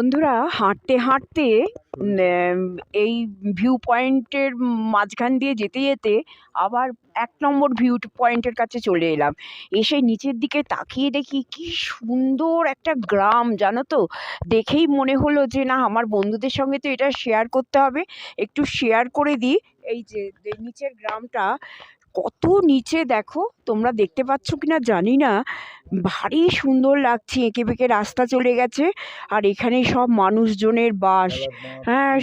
বন্ধুরা হাঁটতে হাঁটতে এই ভিউ পয়েন্টের মাঝখান দিয়ে যেতে যেতে আবার এক নম্বর ভিউ পয়েন্টের কাছে চলে এলাম। এসে নিচের দিকে তাকিয়ে দেখি কি সুন্দর একটা গ্রাম, জানো তো? দেখেই মনে হলো যে না, আমার বন্ধুদের সঙ্গে তো এটা শেয়ার করতে হবে। একটু শেয়ার করে দিই। এই যে নিচের গ্রামটা কত নিচে দেখো তোমরা দেখতে পাচ্ছ কি না জানি না। ভারী সুন্দর লাগছে এঁকে বেঁকে রাস্তা চলে গেছে। আর এখানে সব মানুষজনের বাস। হ্যাঁ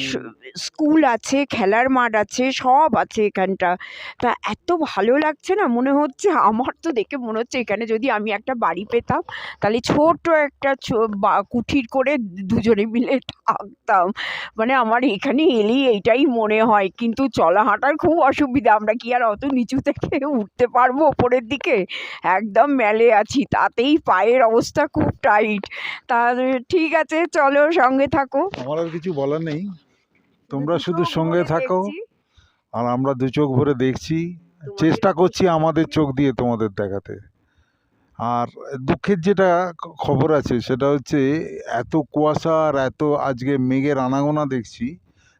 স্কুল আছে খেলার মাঠ আছে সব আছে এখানটা। তা এত ভালো লাগছে না মনে হচ্ছে আমার তো দেখে মনে হচ্ছে এখানে যদি আমি একটা বাড়ি পেতাম তাহলে ছোট্ট একটা ছো- বা- কুঠির করে দুজনে মিলে থাকতাম। মানে আমার এখানে এলেই এইটাই মনে হয়। কিন্তু চলা হাঁটার খুব অসুবিধা আমরা কি আর অত নিচু থেকে উঠতে পারব ওপরের দিকে? একদম মেলে আছি তাতেই পায়ের অবস্থা খুব টাইট তা ঠিক আছে চলো সঙ্গে থাকো। আমার আর কিছু বলার নেই। তোমরা শুধু সঙ্গে থাকো। আর আমরা দু চোখ ভরে দেখছি। চেষ্টা করছি আমাদের চোখ দিয়ে তোমাদের দেখাতে। আর দুঃখের যেটা খবর আছে সেটা হচ্ছে এত কুয়াশা আর এত আজকে মেঘের আনাগোনা দেখছি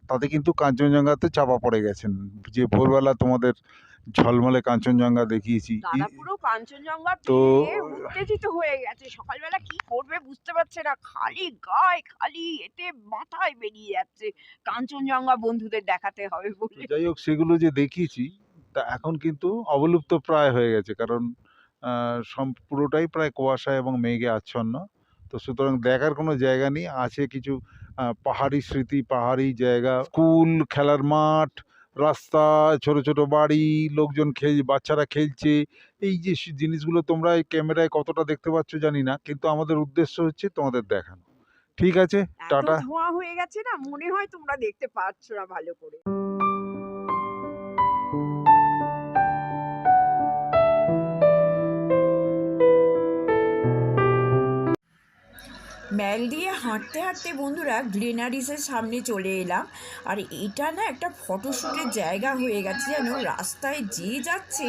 তাতে কিন্তু কাঞ্চনজঙ্ঘাতে চাপা পড়ে গেছেন। যে ভোরবেলা তোমাদের ঝলমলে কাঞ্চনজঙ্ঘা দেখিয়েছি। পুরো কাঞ্চনজঙ্ঘা তো- উত্তেজিত হয়ে গেছে। সকালবেলা কি করবে বুঝতে পারছে না। খালি গায়ে খালি এতে মাথায় বেরিয়ে যাচ্ছে। কাঞ্চনজঙ্ঘা বন্ধুদের দেখাতে হবে বলে। যাই হোক সেগুলো যে দেখিয়েছি তা এখন কিন্তু অবলুপ্ত প্রায় হয়ে গেছে। কারণ সম- পুরোটাই প্রায় কুয়াশা এবং মেঘে আচ্ছন্ন। তো সুতরাং দেখার কোনো জায়গা নেই। আছে কিছু পাহাড়ি স্মৃতি পাহাড়ি জায়গা স্কুল খেলার মাঠ রাস্তা ছোট ছোট বাড়ি লোকজন খেল বাচ্চারা খেলছে। এই যে জিনিসগুলো তোমরা এই ক্যামেরায় কতটা দেখতে পাচ্ছ জানি না কিন্তু আমাদের উদ্দেশ্য হচ্ছে তোমাদের দেখানো। ঠিক আছে? টাটা। ধোঁয়া হয়ে গেছে না? মনে হয় তোমরা দেখতে পাচ্ছ না ভালো করে। ম্যাল দিয়ে হাঁটতে হাঁটতে বন্ধুরা গ্রিনারিসের সামনে চলে এলাম। আর এটা না একটা ফটোশ্যুটের জায়গা হয়ে গেছে যেন রাস্তায় যে যাচ্ছে,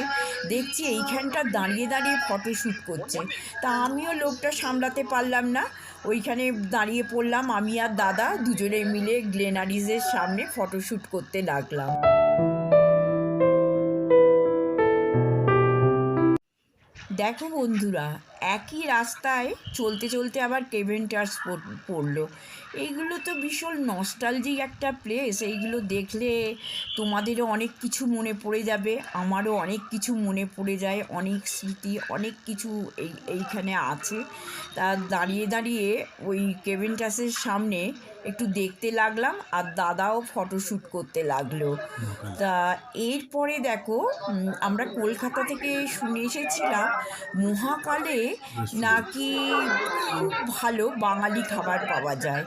দেখছি এইখানটা দাঁড়িয়ে দাঁড়িয়ে ফটোশ্যুট করছে। তা আমিও লোকটা সামলাতে পারলাম না। ওইখানে দাঁড়িয়ে পড়লাম আমি আর দাদা দুজনে মিলে গ্লেনারিসের সামনে ফটোশ্যুট করতে লাগলাম। দেখো বন্ধুরা একই রাস্তায় চলতে চলতে আবার কেভেন টার্স পড়ল। এইগুলো তো ভীষণ নস্টালজিক একটা প্লেস এইগুলো দেখলে তোমাদেরও অনেক কিছু মনে পড়ে যাবে আমারও অনেক কিছু মনে পড়ে যায় অনেক স্মৃতি অনেক কিছু এই এইখানে আছে। তা দাঁড়িয়ে দাঁড়িয়ে ওই কেভেন টার্সের সামনে একটু দেখতে লাগলাম আর দাদাও ফটোশ্যুট করতে লাগল। তা এরপরে দেখো আমরা কলকাতা থেকে শুনে এসেছিলাম মহাকালে নাকি ভালো বাঙালি খাবার পাওয়া যায়।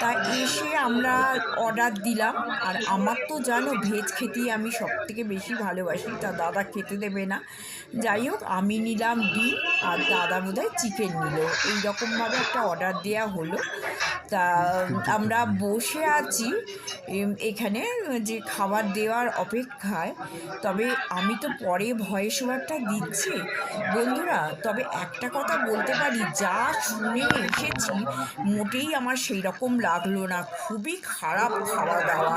তা এসে আমরা অর্ডার দিলাম। আর আমার তো জানো ভেজ খেতেই আমি সব থেকে বেশি ভালোবাসি। তা দাদা খেতে দেবে না। যাই হোক, আমি নিলাম ডিম আর দাদা বোধহয় চিকেন নিল। এইরকমভাবে একটা অর্ডার দেওয়া হলো। তা আমরা বসে আছি। এখানে যে খাবার দেওয়ার অপেক্ষায়। তবে আমি তো পরে ভয়েস ওভারটা দিচ্ছি। বন্ধুরা, তবে একটা কথা বলতে পারি? যা শুনে এসেছি মোটেই আমার সেই রকম লাগল না। খুবই খারাপ খাওয়া দাওয়া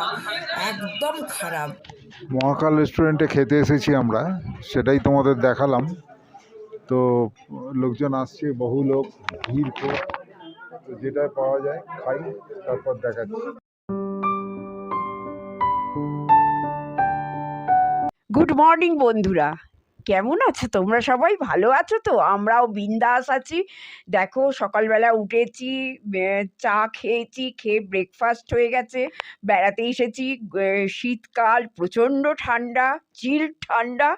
একদম খারাপ। মহাকাল রেস্টুরেন্টে খেতে এসেছি আমরা সেটাই তোমাদের দেখালাম। তো লোকজন আসছে বহু লোক ভিড় খুব তো যেটা পাওয়া যায় খাই তারপর দেখাচ্ছি। গুড মর্নিং বন্ধুরা। কেমন আছো? তোমরা সবাই ভালো আছো তো? আমরাও বিন্দাস আছি। দেখো সকালবেলা উঠেছি চা খেয়েছি খেয়ে ব্রেকফাস্ট হয়ে গেছে। বেড়াতে এসেছি শীতকাল প্রচণ্ড ঠান্ডা চিল ঠান্ডা।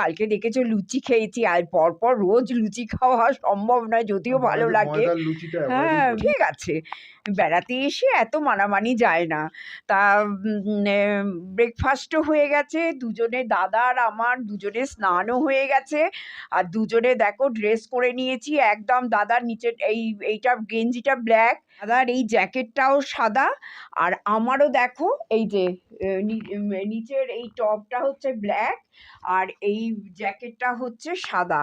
কালকে দেখেছ লুচি খেয়েছি আর পরপর রোজ লুচি খাওয়া সম্ভব নয় যদিও ভালো লাগে। হ্যাঁ ঠিক আছে। বেড়াতে এসে এত মানামানি যায় না। তা ব্রেকফাস্টও হয়ে গেছে দুজনে দাদা আর আমার দুজনে স্নানও হয়ে গেছে। আর দুজনে দেখো ড্রেস করে নিয়েছি। একদম দাদার নিচের এই, এইটা গেঞ্জিটা ব্ল্যাক দাদার এই জ্যাকেটটাও সাদা আর আমারও দেখো এই যে নিচের এই টপটা হচ্ছে ব্ল্যাক আর এই জ্যাকেটটা হচ্ছে সাদা।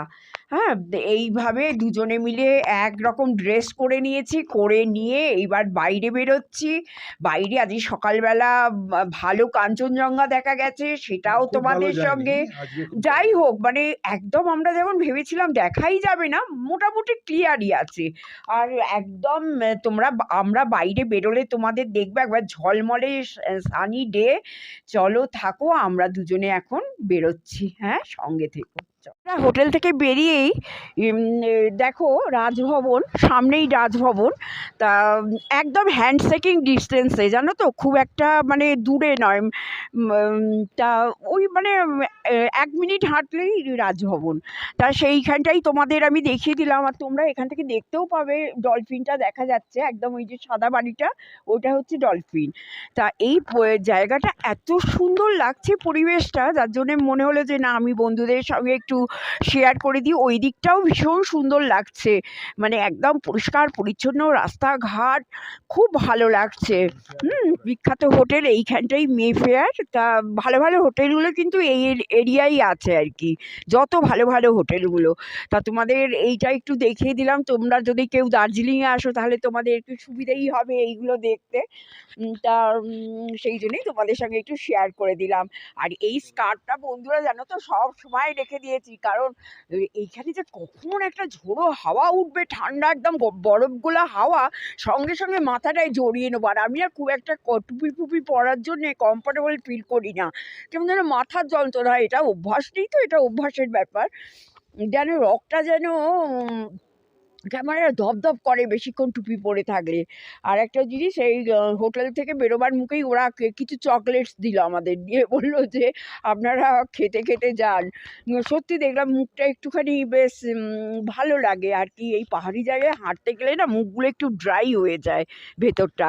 হ্যাঁ এইভাবে দুজনে মিলে একরকম ড্রেস করে নিয়েছি করে নিয়ে এইবার বাইরে বেরোচ্ছি। বাইরে আজকে সকালবেলা ভালো কাঞ্চনজঙ্ঘা দেখা গেছে সেটাও তোমাদের সঙ্গে। যাই হোক মানে একদম আমরা যেমন ভেবেছিলাম দেখাই যাবে না মোটামুটি ক্লিয়ারই আছে। আর একদম আহ, তোমরা আমরা বাইরে বেরোলে তোমাদের দেখবে একবার ঝলমলে সানি ডে। চলো থাকো, আমরা দুজনে এখন বেরোচ্ছি হ্যাঁ? সঙ্গে থেকো। আমরা হোটেল থেকে বেরিয়েই দেখো রাজভবন, সামনেই রাজভবন। তা, একদম হ্যান্ডশেকিং ডিস্টেন্সে জানো তো? খুব একটা মানে দূরে নয়। তা, ওই মানে এক মিনিট হাঁটলেই রাজভবন। তা, সেইখানটাই তোমাদের আমি দেখিয়ে দিলাম। আর তোমরা এখান থেকে দেখতেও পাবে ডলফিনটা দেখা যাচ্ছে। একদম ওই যে সাদা বাড়িটা, ওটা হচ্ছে ডলফিন তা, এই জায়গাটা এত সুন্দর লাগছে পরিবেশটা, যার জন্য মনে হলো যে, না, আমি বন্ধুদের সঙ্গে একটু শেয়ার করে দিই। ওই দিকটাও ভীষণ সুন্দর লাগছে। মানে একদম পরিষ্কার, পরিচ্ছন্ন রাস্তাঘাট। খুব ভালো লাগছে। হুম, বিখ্যাত হোটেল এইখানটাই মেফেয়ার তা ভালো ভালো হোটেলগুলো কিন্তু এই এরিয়াই আছে আর কি। যত ভালো ভালো হোটেলগুলো। তা তোমাদের এইটা একটু দেখিয়ে দিলাম। তোমরা যদি কেউ দার্জিলিংয়ে আসো, তাহলে তোমাদের একটু সুবিধেই হবে এইগুলো দেখতে। তা সেই জন্যই তোমাদের সঙ্গে একটু শেয়ার করে দিলাম। আর এই স্কার্ফটা বন্ধুরা জানো তো সব সময় রেখে দিয়েছি। কারণ এইখানে যে কখন একটা ঝোড়ো হাওয়া উঠবে, ঠান্ডা একদম বরফগুলা হাওয়া, সঙ্গে সঙ্গে মাথাটায় জড়িয়ে নেব। আর আমি আর খুব একটা টুপি ফুপি পরার জন্যে কমফোর্টেবল ফিল করি না। কেমন যেন মাথার যন্ত্রণা, এটা অভ্যাস নেই তো, এটা অভ্যাসের ব্যাপার। যেন রকটা যেন একটা ধপধপ করে বেশিক্ষণ টুপি পরে থাকলে। আর একটা জিনিস, এই হোটেল থেকে বেরোবার মুখেই ওরা কিছু চকলেটস দিল আমাদের দিয়ে। বলল যে, আপনারা খেতে খেতে যান। সত্যি দেখলাম মুখটা একটুখানি বেশ ভালো লাগে। আর কি, এই পাহাড়ি জায়গায় হাঁটতে গেলে না মুখগুলো একটু ড্রাই হয়ে যায় ভেতরটা।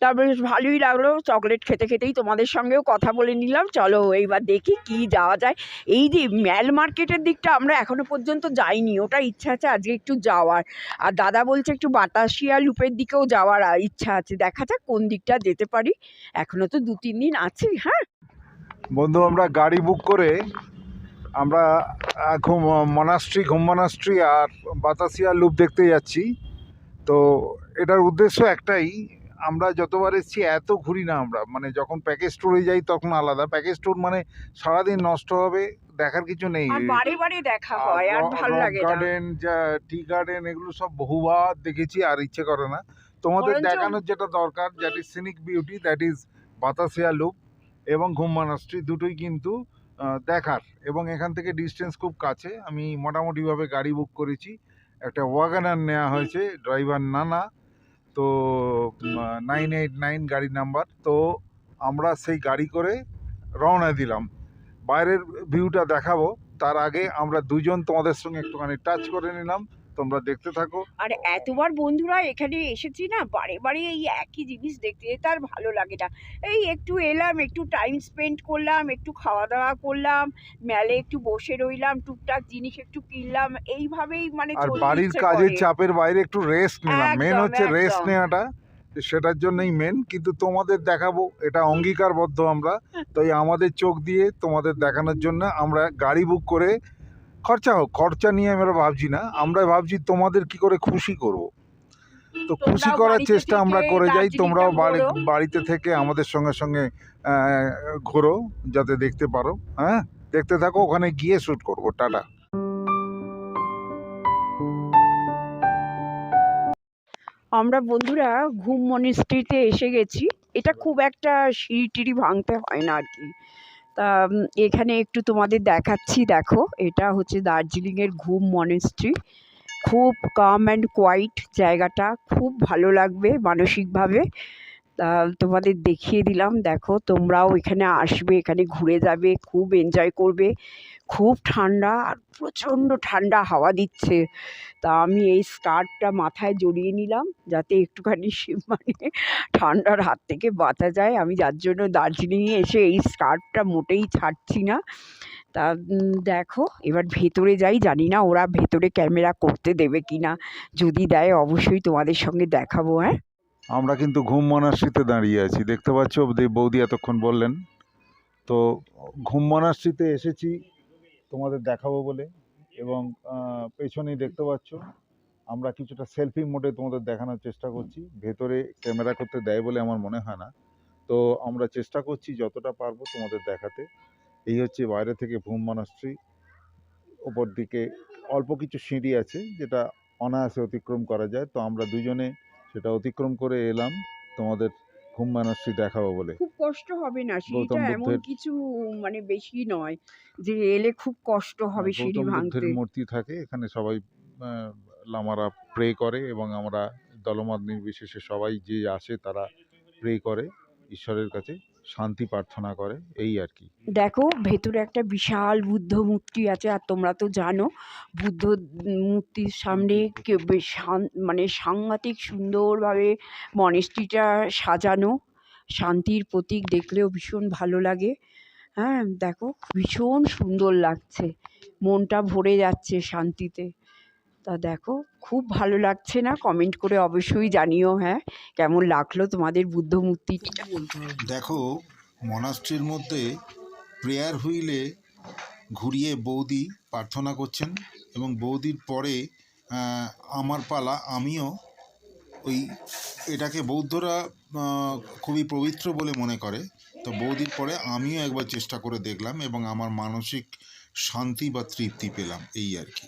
তা বেশ ভালোই লাগল। চকলেট খেতে খেতেই তোমাদের সঙ্গেও কথা বলে নিলাম। চলো এইবার দেখি কি যাওয়া যায়। এই যে ম্যাল মার্কেটের দিকটা আমরা এখনও পর্যন্ত যাইনি, ওটা ইচ্ছা আছে আজকে একটু যাওয়ার। আর দাদা বলছে একটু বাতাসিয়া লুপের দিকেও যাওয়ার ইচ্ছা আছে। দেখা যাক কোন দিকটা যেতে পারি। এখনও তো দু তিন দিন আছে হ্যাঁ? বন্ধু, আমরা গাড়ি বুক করে আমরা ঘুম, মনাস্ট্রি ঘুম মনাস্ট্রি আর বাতাসিয়া লুপ দেখতে যাচ্ছি। তো এটার উদ্দেশ্য একটাই আমরা যতবার এসেছি এত ঘুরি না আমরা। মানে যখন প্যাকেজ স্টোরে যাই তখন আলাদা। প্যাকেজ স্টোর মানে সারাদিন নষ্ট হবে দেখার কিছু নেই। বারে দেখা হয় আর ভালো লাগে গার্ডেন যা টি গার্ডেন এগুলো সব বহুবার দেখেছি আর ইচ্ছে করে না। তোমাদের দেখানোর যেটা দরকার that is scenic beauty that is Batasia loop এবং ঘুম মনাস্ট্রি দুটোই কিন্তু দেখার। এবং এখান থেকে ডিস্টেন্স খুব কাছে। আমি মোটামুটিভাবে গাড়ি বুক করেছি। একটা ওয়াগানার নেওয়া হয়েছে ড্রাইভার নানা। তো নাইন এইট নাইন গাড়ি নাম্বার তো আমরা সেই গাড়ি করে রওনা দিলাম। বাইরের ভিউটা দেখাবো, তার আগে আমরা দুজন তোমাদের সঙ্গে একটুখানি টাচ করে নিলাম। তোমরা দেখতে থাকো। আর এতবার বন্ধুরা এখানে এসেছি না বারে বারে এই একই জিনিস দেখতে যেতে আর ভালো লাগে না। এই একটু এলাম একটু টাইম স্পেন্ড করলাম একটু খাওয়া দাওয়া করলাম মেলে একটু বসে রইলাম টুকটাক জিনিস একটু কিনলাম এইভাবেই মানে আর বাড়ির কাজের চাপের বাইরে একটু রেস্ট নিলাম। মেন হচ্ছে রেস্ট নেওয়াটা সেটার জন্যই মেন কিন্তু তোমাদের দেখাবো এটা অঙ্গীকারবদ্ধ আমরা। তাই আমাদের চোখ দিয়ে তোমাদের দেখানোর জন্য আমরা গাড়ি বুক করে খরচা হোক খরচা নিয়ে আমরা ভাবছি না। আমরা ভাবছি তোমাদের কি করে খুশি করব। তো খুশি করার চেষ্টা আমরা করে যাই তোমরাও বাড়িতে থেকে আমাদের সঙ্গে সঙ্গে ঘোরো যাতে দেখতে পারো হ্যাঁ? দেখতে থাকো ওখানে গিয়ে শ্যুট করব টাটা। আমরা বন্ধুরা ঘুম মনিস্ট্রিতে এসে গেছি। এটা খুব একটা সিঁড়ি টিড়ি ভাঙতে হয় না আর কি। তা এখানে একটু তোমাদের দেখাচ্ছি, দেখো। এটা হচ্ছে দার্জিলিংয়ের ঘুম মনেস্ট্রি খুব কাম অ্যান্ড কোয়াইট জায়গাটা। খুব ভালো লাগবে মানসিকভাবে। তোমাদের দেখিয়ে দিলাম। দেখো, তোমরাও এখানে আসবে, এখানে ঘুরে যাবে, খুব এনজয় করবে। খুব ঠান্ডা আর প্রচণ্ড ঠান্ডা হাওয়া দিচ্ছে। তা আমি এই স্কার্টটা মাথায় জড়িয়ে নিলাম যাতে একটুখানি মানে ঠান্ডার হাত থেকে বাঁচা যায়। আমি যার জন্য দার্জিলিংয়ে এসে এই স্কার্টটা মোটেই ছাড়ছি না। তা দেখো, এবার ভেতরে যাই। জানি না ওরা ভেতরে ক্যামেরা করতে দেবে কি না যদি দেয়, অবশ্যই তোমাদের সঙ্গে দেখাবো হ্যাঁ? আমরা কিন্তু ঘুম মনাশ্রীতে দাঁড়িয়ে আছি। দেখতে পাচ্ছ বৌদি এতক্ষণ বললেন। তো, ঘুম মনাশ্রীতে এসেছি, তোমাদের দেখাবো বলে। এবং পেছনেই দেখতে পাচ্ছ, আমরা কিছুটা সেলফি মোডে তোমাদের দেখানোর চেষ্টা করছি। ভেতরে ক্যামেরা করতে দেয় বলে আমার মনে হয় না। তো, আমরা চেষ্টা করছি যতটা পারব তোমাদের দেখাতে। এই হচ্ছে বাইরে থেকে ভূম মনাস্ট্রি ওপর দিকে অল্প কিছু সিঁড়ি আছে, যেটা অনায়াসে অতিক্রম করা যায়। তো, আমরা দুজনে সেটা অতিক্রম করে এলাম। তোমাদের ঘুম মনাস্ট্রি দেখাবো বলে। খুব কষ্ট হবে না? সেটা এমন কিছু মানে বেশি নয় যে এলে খুব কষ্ট হবে সিঁড়ি গৌতম ভাঙতে। মূর্তি থাকে এখানে সবাই লামারা প্রে করে এবং আমরা দলমত নির্বিশেষে সবাই যে আসে তারা প্রে করে ঈশ্বরের কাছে। শান্তি প্রার্থনা করে এই আর কি। দেখো ভেতরে একটা বিশাল বুদ্ধ মূর্তি আছে আর তোমরা তো জানো বুদ্ধ মূর্তির সামনে মানে সাংঘাতিক সুন্দরভাবে মনেস্ট্রিটা সাজানো শান্তির প্রতীক দেখলেও ভীষণ ভালো লাগে। হ্যাঁ দেখো ভীষণ সুন্দর লাগছে মনটা ভরে যাচ্ছে শান্তিতে। তা দেখো খুব ভালো লাগছে না? কমেন্ট করে অবশ্যই জানিও হ্যাঁ। কেমন লাগল তোমাদের বুদ্ধ বলতে দেখো মনাস্ট্রির মধ্যে প্রেয়ার হুইলে ঘুরিয়ে বৌদি প্রার্থনা করছেন এবং বৌদির পরে আমার পালা আমিও ওই এটাকে বৌদ্ধরা খুবই পবিত্র বলে মনে করে। তো বৌদির পরে আমিও একবার চেষ্টা করে দেখলাম এবং আমার মানসিক শান্তি বা তৃপ্তি পেলাম, এই আর কি।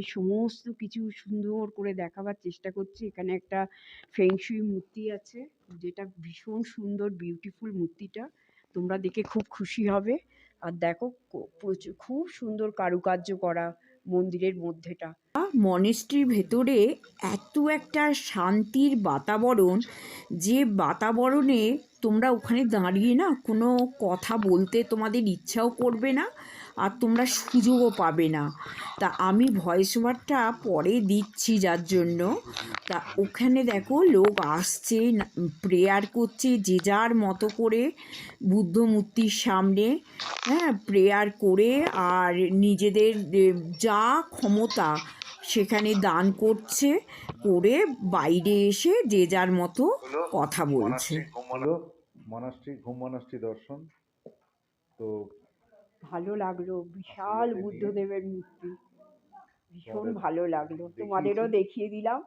তোমাদের সমস্ত কিছু সুন্দর করে দেখাবার চেষ্টা করছি। এখানে একটা ফেংশুই মূর্তি আছে, যেটা ভীষণ সুন্দর বিউটিফুল মূর্তিটা। তোমরা দেখে খুব খুশি হবে। আর দেখো প্রচুর খুব সুন্দর কারুকার্য করা মন্দিরের মধ্যেটা। মনেস্ট্রির ভেতরে এত একটা শান্তির বাতাবরণ যে বাতাবরণে তোমরা ওখানে দাঁড়িয়ে না কোনো কথা বলতে তোমাদের ইচ্ছাও করবে না আর তোমরা সুযোগও পাবে না। তা আমি ভয়েস ওভারটা পরে দিচ্ছি যার জন্য। তা ওখানে দেখো লোক আসছে প্রেয়ার করছে যে যার মতো করে বুদ্ধ মূর্তির সামনে হ্যাঁ প্রেয়ার করে আর নিজেদের যা ক্ষমতা সেখানে দান করছে করে বাইরে এসে যে যার মতো কথা বলছে। মনাস্ট্রি ঘুম মনাস্ট্রি দর্শন। তো ভালো লাগল বিশাল বুদ্ধদেবের মূর্তি। ভীষণ ভালো লাগল। তোমাদেরও দেখিয়ে দিলাম।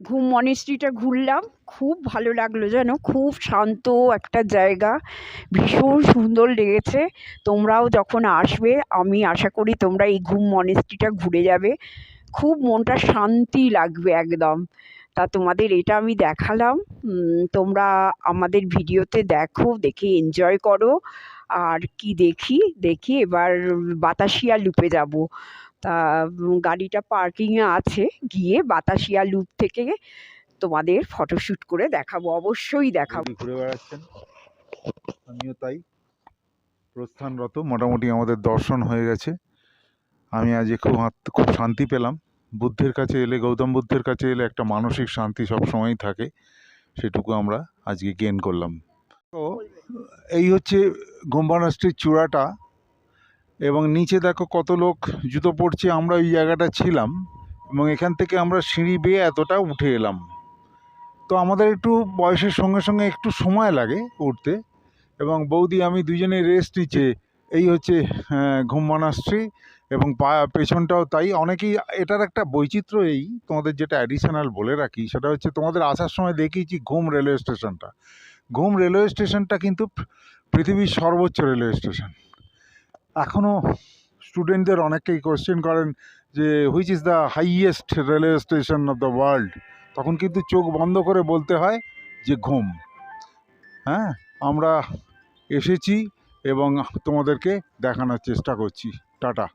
ঘুম মনেস্ট্রিটা ঘুরলাম। খুব ভালো লাগল জানো, খুব শান্ত একটা জায়গা। ভীষণ সুন্দর লেগেছে। তোমরাও যখন আসবে, আমি আশা করি তোমরা এই ঘুম মনেস্ট্রিটা ঘুরে যাবে। খুব মনটা শান্তি লাগবে একদম। তা তোমাদের এটা আমি দেখালাম। তোমরা আমাদের ভিডিওতে দেখো, দেখে এনজয় করো। আর কি দেখি দেখি এবার বাতাসিয়া লুপে যাব। তা গাড়িটা পার্কিংয়ে আছে। গিয়ে বাতাসিয়া লুপ থেকে তোমাদের ফটোশ্যুট করে দেখাবো। অবশ্যই দেখাবো। ঘুরে বেড়াচ্ছেন। আমিও তাই। প্রস্থানরত। মোটামুটি আমাদের দর্শন হয়ে গেছে। আমি আজকে খুব খুব শান্তি পেলাম। বুদ্ধের কাছে এলে, গৌতম বুদ্ধের কাছে এলে একটা মানসিক শান্তি সব সময়ই থাকে। সেটুকু আমরা আজকে গেন করলাম। তো, এই হচ্ছে গোম্বানাস্ট্রির চূড়াটা। এবং নিচে দেখো কত লোক জুতো পড়ছে আমরা ওই জায়গাটা ছিলাম এবং এখান থেকে আমরা সিঁড়ি বেয়ে এতটা উঠে এলাম। তো আমাদের একটু বয়সের সঙ্গে সঙ্গে একটু সময় লাগে উঠতে এবং বৌদি আমি দুজনে রেস্ট নিচ্ছে। এই হচ্ছে আহ, ঘুম মনাস্ট্রি এবং পা পেছনটাও তাই। অনেকেই এটার একটা বৈচিত্র্য এই তোমাদের যেটা অ্যাডিশনাল বলে রাখি সেটা হচ্ছে তোমাদের আসার সময় দেখিয়েছি ঘুম রেলওয়ে স্টেশনটা ঘুম রেলওয়ে স্টেশনটা কিন্তু পৃথিবীর সর্বোচ্চ রেলওয়ে স্টেশন এখনও স্টুডেন্টদের অনেকেই কোয়েশ্চেন করেন যে which is the highest railway station of the world তখন কিন্তু চোখ বন্ধ করে বলতে হয় যে, ঘুম। হ্যাঁ আমরা এসেছি এবং তোমাদেরকে দেখানোর চেষ্টা করছি। টাটা।